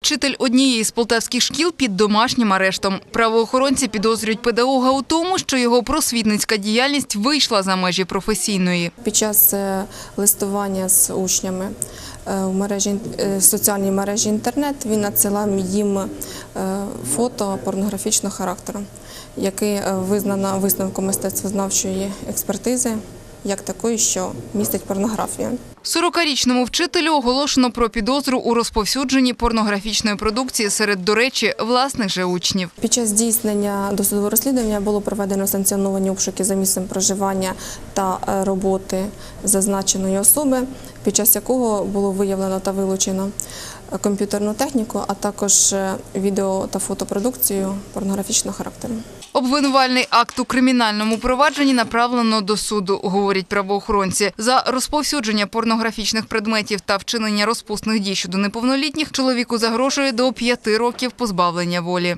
Вчитель однієї з полтавських шкіл під домашнім арештом. Правоохоронці підозрюють педагога у тому, що його просвітницька діяльність вийшла за межі професійної. Під час е, листування з учнями е, в мережі е, в соціальній мережі інтернет він надсилав їм фото порнографічного характеру, яке визнано висновком мистецтвознавчої експертизи як такої, що містить порнографію. 40-річному вчителю оголошено про підозру у розповсюдженні порнографічної продукції серед, до речі, власних же учнів. Під час здійснення досудового розслідування було проведено санкціоновані обшуки за місцем проживання та е, роботи зазначеної особи, під час якого було виявлено та вилучено е, комп'ютерну техніку, а також е, відео та фотопродукцію порнографічного характеру. Обвинувальний акт у кримінальному провадженні направлено до суду, говорять правоохоронці. За розповсюдження порнографічних предметів та вчинення розпусних дій щодо неповнолітніх чоловіку загрожує до п'яти років позбавлення волі.